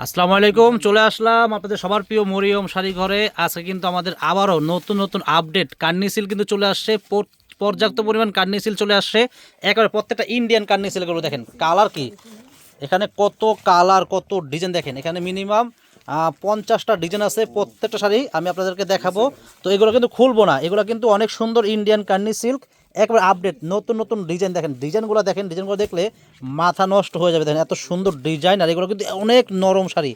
আসসালামু আলাইকুম, চলে আসলাম আপনাদের সবার প্রিয় মরিয়ম শাড়ি ঘরে আজকে কিন্তু আমাদের আবারও নতুন নতুন আপডেট। কার্নিসিল কিন্তু চলে আসছে পর্যাপ্ত পরিমাণ কার্নিসিল চলে আসছে। একেবারে প্রত্যেকটা ইন্ডিয়ান কান্নি সিলগুলো দেখেন কালার কি? এখানে কত কালার কত ডিজাইন দেখেন, এখানে মিনিমাম পঞ্চাশটা ডিজাইন আছে, প্রত্যেকটা শাড়ি আমি আপনাদেরকে দেখাবো। তো এগুলো কিন্তু খুলবো না, এগুলো কিন্তু অনেক সুন্দর ইন্ডিয়ান কান্নি সিল্ক। একবার আপডেট নতুন নতুন ডিজাইন দেখেন। ডিজাইনগুলো দেখেন ডিজাইনগুলো দেখলে মাথা নষ্ট হয়ে যাবে। দেখেন, এত সুন্দর ডিজাইন আর এগুলো কিন্তু অনেক নরম শাড়ি।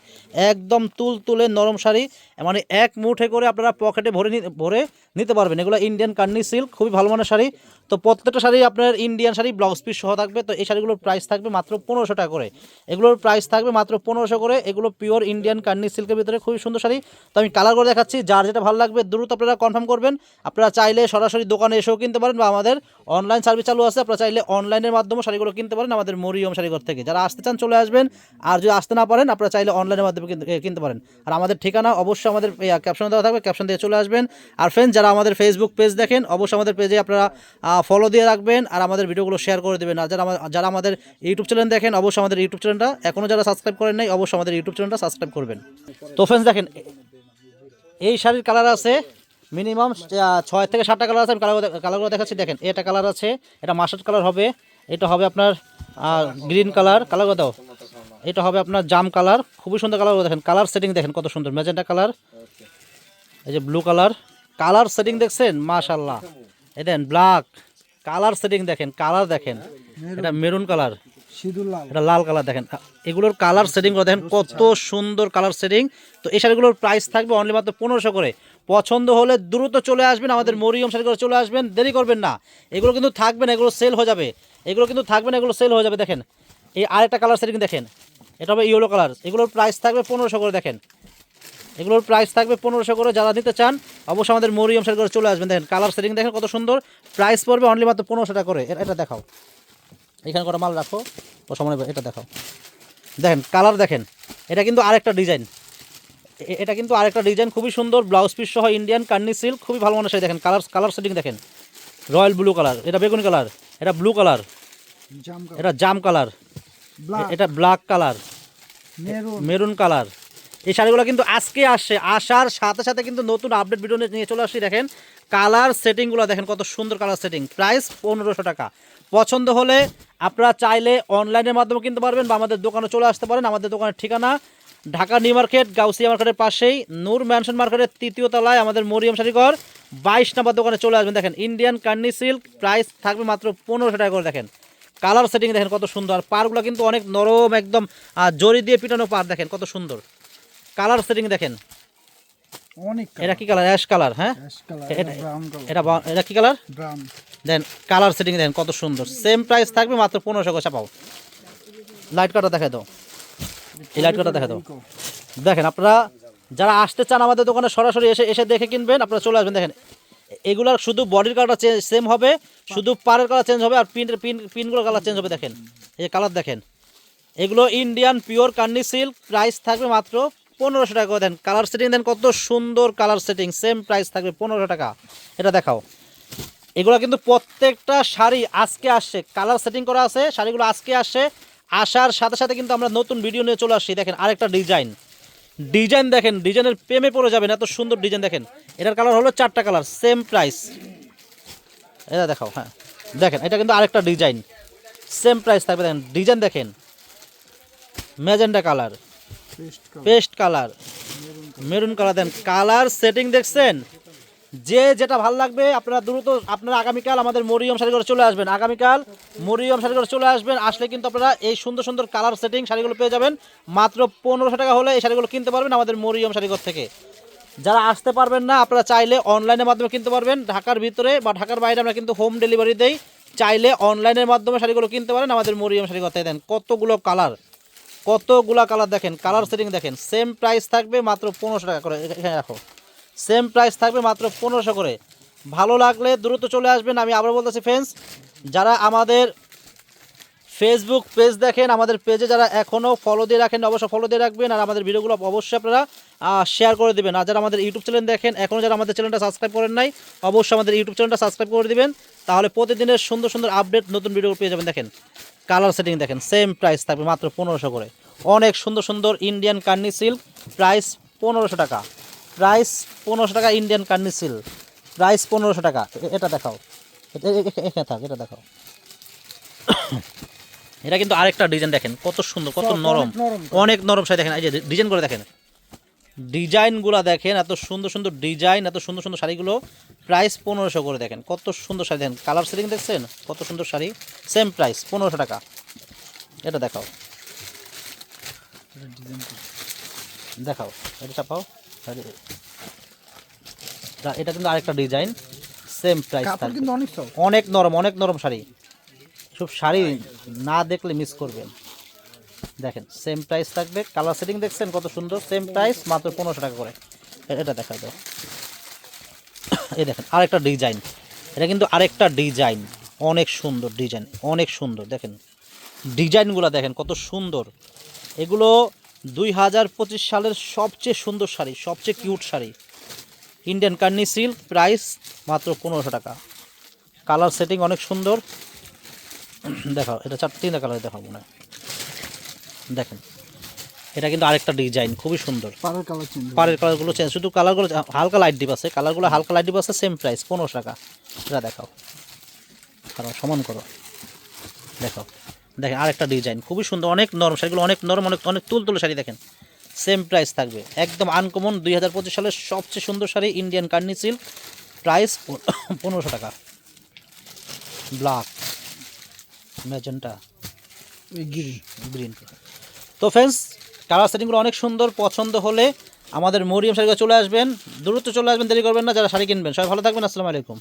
একদম তুল তুলে নরম শাড়ি মানে এক মুঠে করে আপনারা পকেটে ভরে ভরে নিতে পারবেন। এগুলো ইন্ডিয়ান কার্নি সিল্ক খুবই ভালো মানের শাড়ি। তো প্রত্যেকটা শাড়ি আপনার ইন্ডিয়ান শাড়ি ব্লাউজ পিস সহ থাকবে। তো এই শাড়িগুলোর প্রাইস থাকবে মাত্র পনেরোশো টাকা করে। এগুলোর প্রাইস থাকবে মাত্র পনেরোশো করে। এগুলো পিওর ইন্ডিয়ান কান্নি সিল্কের ভিতরে খুবই সুন্দর শাড়ি। তো আমি কালার করে দেখাচ্ছি, যার যেটা ভালো লাগবে দ্রুত আপনারা কনফার্ম করবেন। আপনারা চাইলে সরাসরি দোকানে এসেও কিনতে পারেন বা আমাদের অনলাইন সার্ভিস চালু আছে। আপনারা চাইলে অনলাইনের মাধ্যমে শাড়িগুলো কিনতে পারেন আমাদের মরিয়ম শাড়িঘর থেকে। যারা আসতে চান চলে আসবেন। আর যদি আসতে না পারেন, আপনারা চাইলে অনলাইনের মাধ্যমে কিনতে- পারেন। আর আমাদের ঠিকানা অবশ্যই আমাদের ক্যাপশন দেওয়া থাকবে। ক্যাপশন দিয়ে চলে আসবেন। আর ফ্রেন্ডস যারা আমাদের ফেসবুক পেজ দেখেন, অবশ্যই আমাদের পেজে আপনারা ফলো দিয়ে রাখবেন আর আমাদের ভিডিওগুলো শেয়ার করে দেবেন। আর যারা যারা আমাদের ইউটিউব চ্যানেল দেখেন, অবশ্যই আমাদের ইউটিউব চ্যানেলটা এখনও যারা সাবস্ক্রাইব করেন নাই, অবশ্যই আমাদের ইউটিউব চ্যানেলটা সাবস্ক্রাইব করবেন। তো ফ্রেন্ডস দেখেন, এই শাড়ির কালার আছে মিনিমাম ছয় থেকে সাতটা কালার আছে। আমি কালার কালারগুলো দেখাচ্ছি। দেখেন, এটা কালার আছে, এটা মাস্টার্ড কালার হবে, এটা হবে আপনার গ্রিন কালার কালার দাও। এটা হবে আপনার জাম কালার খুবই সুন্দর কালার দেখেন। কালার সেটিং দেখেন কত সুন্দর। ম্যাজেন্টা কালার এই যে ব্লু কালার কালার সেটিং দেখছেন? মাশাল্লাহ এ দেন ব্ল্যাক কালার সেটিং দেখেন কালার দেখেন। এটা মেরুন কালার। লাল। এটা লাল কালার দেখেন। এগুলোর কালার সেটিং করে দেখেন কত সুন্দর কালার সেটিং তো এই শাড়িগুলোর প্রাইস থাকবে অনলি মাত্র পনেরোশো করে। পছন্দ হলে দ্রুত চলে আসবেন আমাদের মরিয়ম শাড়িগুলো চলে আসবেন। দেরি করবেন না। এগুলো কিন্তু থাকবে না এগুলো সেল হয়ে যাবে। এগুলো কিন্তু থাকবে না এগুলো সেল হয়ে যাবে দেখেন। এই আরেকটা কালার সেটিং দেখেন। এটা হবে ইয়েলো কালার এগুলোর প্রাইস থাকবে পনেরোশো করে দেখেন। এগুলোর প্রাইস থাকবে পনেরোশো করে যারা নিতে চান অবশ্যই আমাদের মরিয়ম সেট করে চলে আসবেন। দেখেন কালার সেটিং দেখেন কত সুন্দর। প্রাইস পড়বে অনলি মাত্র পনেরোশো টাকা করে। এটা দেখাও। এখানে কটা মাল রাখো। ও সময় এটা দেখাও। দেখেন কালার দেখেন। এটা কিন্তু আরেকটা ডিজাইন এটা কিন্তু আরেকটা ডিজাইন খুবই সুন্দর। ব্লাউজ পিস সহ ইন্ডিয়ান কান্নি সিল্ক খুবই ভালো মানুষ দেখেন। কালার কালার সেটিং দেখেন। রয়্যাল ব্লু কালার এটা বেগুনি কালার এটা ব্লু কালার এটা জাম কালার এটা ব্ল্যাক কালার মেরুন কালার এই শাড়িগুলো কিন্তু আজকে আসছে আসার সাথে সাথে কিন্তু নতুন আপডেট ভিডিও নিয়ে চলে আসছি দেখেন কালার সেটিংগুলো দেখেন, কত সুন্দর কালার সেটিং প্রাইস পনেরোশো টাকা। পছন্দ হলে আপনারা চাইলে অনলাইনের মাধ্যমে কিনতে পারবেন বা আমাদের দোকানে চলে আসতে পারেন। আমাদের দোকানের ঠিকানা ঢাকা নিউ মার্কেট, গাউসিয়া মার্কেটের পাশেই। নূর ম্যানশন মার্কেটের তৃতীয় তলায় আমাদের মরিয়ম শাড়িঘর। বাইশ নাম্বার দোকানে চলে আসবেন। দেখেন ইন্ডিয়ান কান্নি সিল্ক প্রাইস থাকবে মাত্র পনেরোশো টাকা করে। দেখেন কালার সেটিং দেখেন কত সুন্দর। আর পারগুলো কিন্তু অনেক নরম, একদম জরি দিয়ে পিটানো পার দেখেন, কত সুন্দর। কালার সেটিং দেখেন। অনেক এটা কি কালার অ্যাশ কালার হ্যাঁ? এটা- এটা কি কালার দেন কালার সেটিং দেখেন কত সুন্দর। সেম প্রাইস থাকবে মাত্র পনেরোশো করে চাপাও লাইট কাটা দেখা দাও। এই লাইট কাটা দেখা দাও। দেখেন আপনারা যারা আসতে চান আমাদের দোকানে সরাসরি এসে এসে দেখে কিনবেন। আপনারা চলে আসবেন দেখেন। এগুলার শুধু বডির কালারটা চেঞ্জ সেম হবে শুধু পাড়ের কালার চেঞ্জ হবে আর পিন পিন পিনগুলোর কালার চেঞ্জ হবে দেখেন। এই কালার দেখেন। এগুলো Indian pure Kanni silk price থাকবে মাত্র পনেরোশো টাকা করে দেন। কালার সেটিং দেন, কত সুন্দর কালার সেটিং সেম প্রাইস থাকবে পনেরোশো টাকা। এটা দেখাও। এগুলো কিন্তু প্রত্যেকটা শাড়ি আজকে আসছে। কালার সেটিং করা আছে, শাড়িগুলো আজকে আসছে। আসার সাথে সাথে কিন্তু আমরা নতুন ভিডিও নিয়ে চলে আসছি। দেখেন, আরেকটা ডিজাইন ডিজাইন দেখেন ডিজাইনের প্রেমে পড়ে যাবেন, এত সুন্দর ডিজাইন দেখেন। এটার কালার হলো চারটা কালার সেম প্রাইস এটা দেখাও হ্যাঁ। দেখেন, এটা কিন্তু আরেকটা ডিজাইন সেম প্রাইস থাকবে, দেখেন। ডিজাইন দেখেন। Magenta colour paste colour maroon colour then colour setting দেখছেন? যে যেটা ভালো লাগবে, আপনারা দ্রুত, আপনারা আগামীকাল আমাদের মরিয়ম শাড়িঘরে চলে আসবেন। আগামীকাল মরিয়ম শাড়িঘরে চলে আসবেন, আসলে কিন্তু আপনারা এই সুন্দর সুন্দর কালার সেটিং শাড়িগুলো পেয়ে যাবেন। মাত্র পনেরোশো টাকা হলে এই শাড়িগুলো কিনতে পারবেন আমাদের মরিয়ম শাড়িঘর থেকে। যারা আসতে পারবেন না, আপনারা চাইলে অনলাইনের মাধ্যমে কিনতে পারবেন। ঢাকার ভিতরে বা ঢাকার বাইরে আমরা কিন্তু হোম ডেলিভারি দেই। চাইলে অনলাইনের মাধ্যমে শাড়িগুলো কিনতে পারেন আমাদের মরিয়ম শাড়িঘর থেকে দেন। কতগুলো কালার কতগুলা কালার দেখেন? কালার সেটিং দেখেন। সেম প্রাইস থাকবে মাত্র পনেরোশো টাকা করে। এখানে রাখো। সেম প্রাইস থাকবে মাত্র পনেরোশো করে। ভালো লাগলে দ্রুত চলে আসবেন। আমি আবার বলতেছি ফ্রেন্ডস যারা আমাদের ফেসবুক পেজ দেখেন, আমাদের পেজে যারা এখনও ফলো দিয়ে রাখেন অবশ্যই ফলো দিয়ে রাখবেন। আর আমাদের ভিডিওগুলো অবশ্যই আপনারা শেয়ার করে দেবেন। আর যারা আমাদের ইউটিউব চ্যানেল দেখেন এখনও যারা আমাদের চ্যানেলটা সাবস্ক্রাইব করেন নাই, অবশ্যই আমাদের ইউটিউব চ্যানেলটা সাবস্ক্রাইব করে দেবেন। তাহলে প্রতিদিনের সুন্দর সুন্দর আপডেট নতুন ভিডিও পেয়ে যাবেন। দেখেন কালার সেটিং দেখেন সেম প্রাইস থাকবে মাত্র পনেরোশো করে। অনেক সুন্দর সুন্দর ইন্ডিয়ান কার্নি সিল্ক প্রাইস পনেরোশো টাকা। প্রাইস পনেরোশো টাকা ইন্ডিয়ান কার্নি সিল্ক প্রাইস পনেরোশো টাকা। এটা দেখাও। এখানে থাক এটা দেখাও। এটা কিন্তু আরেকটা ডিজাইন দেখেন কত সুন্দর কত নরম। অনেক নরম। শাড়ি দেখেন এই যে ডিজাইন করে দেখেন। ডিজাইনগুলো দেখেন এত সুন্দর সুন্দর ডিজাইন এত সুন্দর সুন্দর শাড়িগুলো। প্রাইস পনেরোশো করে দেখেন। কত সুন্দর শাড়ি দেখেন। কালার সেটিং দেখছেন? কত সুন্দর শাড়ি। সেম প্রাইস পনেরোশো টাকা। এটা দেখাও। দেখাও। এটা চাপাও। এটা কিন্তু আরেকটা ডিজাইন সেম প্রাইস অনেক নরম অনেক নরম শাড়ি। সব শাড়ি না দেখলে মিস করবেন। দেখেন সেম প্রাইস থাকবে। কালার সেটিং দেখছেন? কত সুন্দর সেম প্রাইস মাত্র পনেরোশো টাকা করে। এটা দেখা দাও এই দেখেন, আরেকটা ডিজাইন। এটা কিন্তু আরেকটা ডিজাইন। অনেক সুন্দর ডিজাইন, অনেক সুন্দর। দেখেন, ডিজাইনগুলো দেখেন কত সুন্দর। এগুলো দুই হাজার পঁচিশ সালের সবচেয়ে সুন্দর শাড়ি, সবচেয়ে কিউট শাড়ি। ইন্ডিয়ান কার্নি সিল্ক, প্রাইস মাত্র পনেরোশো টাকা। কালার সেটিং অনেক সুন্দর। দেখাও, এটা চার তিনটা কালার দেখাবো না। দেখেন এটা কিন্তু আরেকটা ডিজাইন খুবই সুন্দর। পাড়ের কালার চেঞ্জ পাড়ের কালারগুলো চেঞ্জ শুধু কালারগুলো হালকা লাইট ডিপ আছে কালারগুলো হালকা লাইট ডিপ আছে সেম প্রাইস পনেরোশো টাকা। এটা দেখাও। কারণ সমান করো। দেখাও। দেখেন আরেকটা ডিজাইন খুবই সুন্দর অনেক নরম শাড়িগুলো অনেক নরম অনেক অনেক তুল তুলে শাড়ি দেখেন। সেম প্রাইস থাকবে। একদম আনকমন দুই হাজার পঁচিশ সালের সবচেয়ে সুন্দর শাড়ি ইন্ডিয়ান কার্নি সিল্ক প্রাইস পনেরোশো টাকা। ব্ল্যাক ম্যাজেন্টা গিরি গ্রিন তো ফ্রেন্ডস কালার সেটিংগুলো অনেক সুন্দর, পছন্দ হলে আমাদের মরিয়াম শাড়িগুলো চলে আসবেন। দ্রুত চলে আসবেন, দেরি করবেন না, যারা শাড়ি কিনবেন। সবাই ভালো থাকবেন, আসসালামু আলাইকুম।